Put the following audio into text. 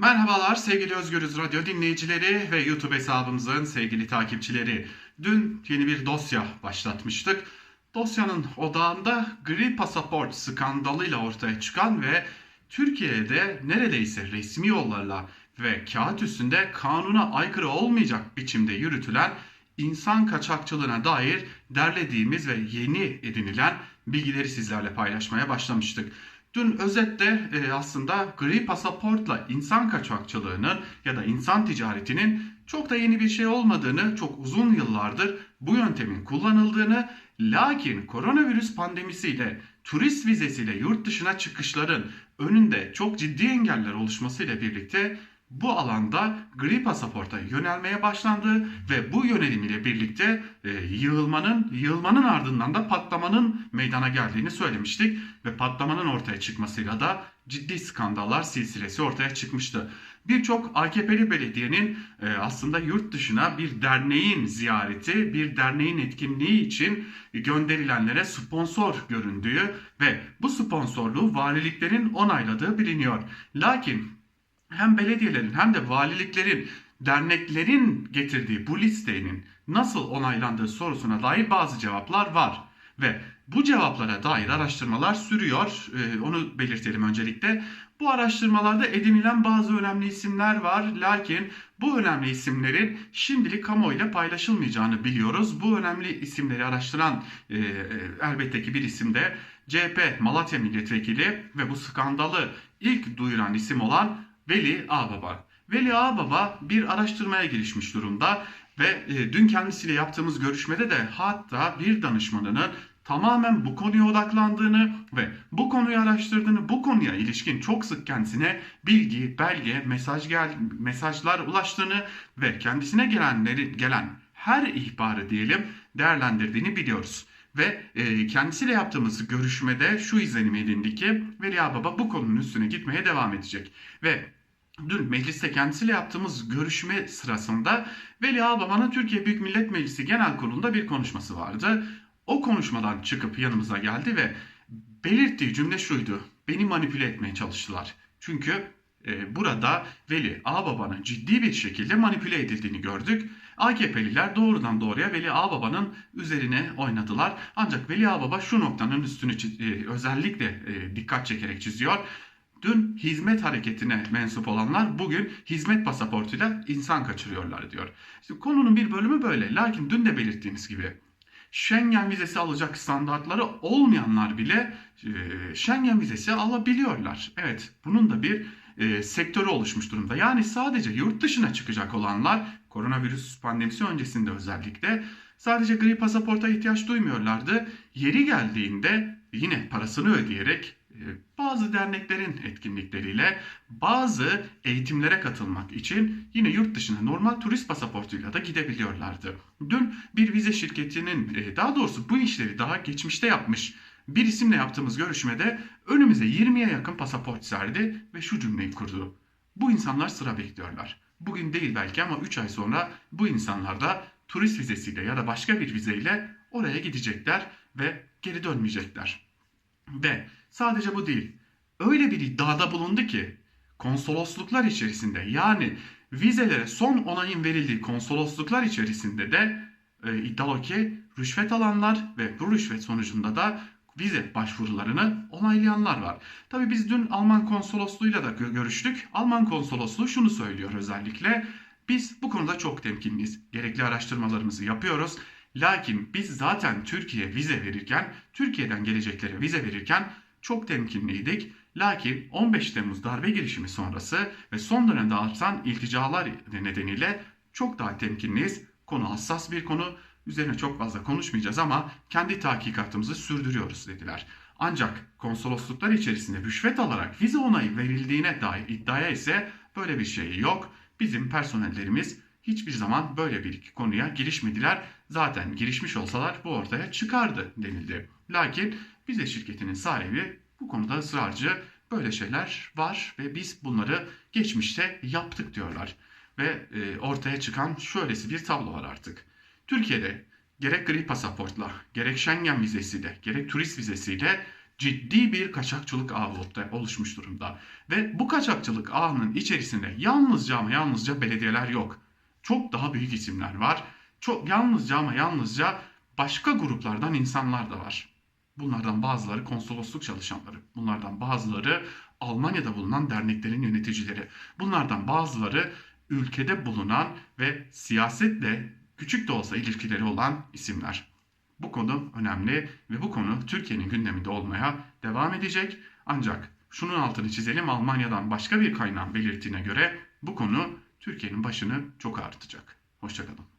Merhabalar sevgili Özgürüz Radyo dinleyicileri ve YouTube hesabımızın sevgili takipçileri. Dün yeni bir dosya başlatmıştık. Dosyanın odağında gri pasaport skandalıyla ortaya çıkan ve Türkiye'de neredeyse resmi yollarla ve kağıt üstünde kanuna aykırı olmayacak biçimde yürütülen insan kaçakçılığına dair derlediğimiz ve yeni edinilen bilgileri sizlerle paylaşmaya başlamıştık. Dün özette e, aslında gri pasaportla insan kaçakçılığının ya da insan ticaretinin çok da yeni bir şey olmadığını, çok uzun yıllardır bu yöntemin kullanıldığını, lakin koronavirüs pandemisiyle turist vizesiyle yurt dışına çıkışların önünde çok ciddi engeller oluşmasıyla birlikte bu alanda gri pasaporta yönelmeye başlandı ve bu yönelim ile birlikte e, yığılmanın yığılmanın ardından da patlamanın meydana geldiğini söylemiştik ve patlamanın ortaya çıkmasıyla da ciddi skandallar silsilesi ortaya çıkmıştı. Birçok AKP'li belediyenin e, aslında yurt dışına bir derneğin ziyareti, bir derneğin etkinliği için gönderilenlere sponsor göründüğü ve bu sponsorluğu valiliklerin onayladığı biliniyor. Lakin hem belediyelerin hem de valiliklerin, derneklerin getirdiği bu listenin nasıl onaylandığı sorusuna dair bazı cevaplar var. Ve bu cevaplara dair araştırmalar sürüyor. Ee, onu belirtelim öncelikle. Bu araştırmalarda edinilen bazı önemli isimler var. Lakin bu önemli isimlerin şimdilik kamuoyuyla paylaşılmayacağını biliyoruz. Bu önemli isimleri araştıran e, e, elbette ki bir isim de CHP Malatya Milletvekili ve bu skandalı ilk duyuran isim olan Veli Ağbaba. Veli Ağbaba bir araştırmaya girişmiş durumda ve e, dün kendisiyle yaptığımız görüşmede de hatta bir danışmanının tamamen bu konuya odaklandığını ve bu konuyu araştırdığını, bu konuya ilişkin çok sık kendisine bilgi, belge, mesaj gel mesajlar ulaştığını ve kendisine gelenleri gelen her ihbarı diyelim değerlendirdiğini biliyoruz. Ve e, kendisiyle yaptığımız görüşmede şu izlenimi edindi ki Veli Baba bu konunun üstüne gitmeye devam edecek. Ve Dün mecliste kendisiyle yaptığımız görüşme sırasında Veli Ağbaba'nın Türkiye Büyük Millet Meclisi Genel Kurulu'nda bir konuşması vardı. O konuşmadan çıkıp yanımıza geldi ve belirttiği cümle şuydu. Beni manipüle etmeye çalıştılar. Çünkü e, burada Veli Ağbaba'nın ciddi bir şekilde manipüle edildiğini gördük. AKP'liler doğrudan doğruya Veli Ağbaba'nın üzerine oynadılar. Ancak Veli Ağbaba şu noktanın üstünü e, özellikle e, dikkat çekerek çiziyor. Dün hizmet hareketine mensup olanlar bugün hizmet pasaportuyla insan kaçırıyorlar diyor. İşte konunun bir bölümü böyle. Lakin dün de belirttiğimiz gibi Schengen vizesi alacak standartları olmayanlar bile e, Schengen vizesi alabiliyorlar. Evet bunun da bir e, sektörü oluşmuş durumda. Yani sadece yurt dışına çıkacak olanlar koronavirüs pandemisi öncesinde özellikle sadece gri pasaporta ihtiyaç duymuyorlardı. Yeri geldiğinde yine parasını ödeyerek bazı derneklerin etkinlikleriyle bazı eğitimlere katılmak için yine yurt dışına normal turist pasaportuyla da gidebiliyorlardı. Dün bir vize şirketinin e, daha doğrusu bu işleri daha geçmişte yapmış bir isimle yaptığımız görüşmede önümüze 20'ye yakın pasaport serdi ve şu cümleyi kurdu. Bu insanlar sıra bekliyorlar. Bugün değil belki ama 3 ay sonra bu insanlar da turist vizesiyle ya da başka bir vizeyle oraya gidecekler ve geri dönmeyecekler. Ve sadece bu değil. Öyle bir iddiada bulundu ki konsolosluklar içerisinde yani vizelere son onayın verildiği konsolosluklar içerisinde de e, iddia o ki rüşvet alanlar ve bu rüşvet sonucunda da vize başvurularını onaylayanlar var. Tabi biz dün Alman konsolosluğuyla da görüştük. Alman konsolosluğu şunu söylüyor özellikle. Biz bu konuda çok temkinliyiz. Gerekli araştırmalarımızı yapıyoruz. Lakin biz zaten Türkiye vize verirken, Türkiye'den geleceklere vize verirken çok temkinliydik. Lakin 15 Temmuz darbe girişimi sonrası ve son dönemde artan ilticalar nedeniyle çok daha temkinliyiz. Konu hassas bir konu. Üzerine çok fazla konuşmayacağız ama kendi tahkikatımızı sürdürüyoruz dediler. Ancak konsolosluklar içerisinde rüşvet alarak vize onayı verildiğine dair iddiaya ise böyle bir şey yok. Bizim personellerimiz hiçbir zaman böyle bir konuya girişmediler. Zaten girişmiş olsalar bu ortaya çıkardı denildi. Lakin bize şirketinin sahibi bu konuda ısrarcı böyle şeyler var ve biz bunları geçmişte yaptık diyorlar. Ve e, ortaya çıkan şöylesi bir tablo var artık. Türkiye'de gerek gri pasaportla, gerek Schengen vizesiyle, gerek turist vizesiyle ciddi bir kaçakçılık ağı oluşmuş durumda. Ve bu kaçakçılık ağının içerisinde yalnızca ama yalnızca belediyeler yok. Çok daha büyük isimler var. Çok yalnızca ama yalnızca başka gruplardan insanlar da var. Bunlardan bazıları konsolosluk çalışanları. Bunlardan bazıları Almanya'da bulunan derneklerin yöneticileri. Bunlardan bazıları ülkede bulunan ve siyasetle küçük de olsa ilişkileri olan isimler. Bu konu önemli ve bu konu Türkiye'nin gündeminde olmaya devam edecek. Ancak şunun altını çizelim Almanya'dan başka bir kaynağın belirttiğine göre bu konu Türkiye'nin başını çok ağrıtacak. Hoşçakalın.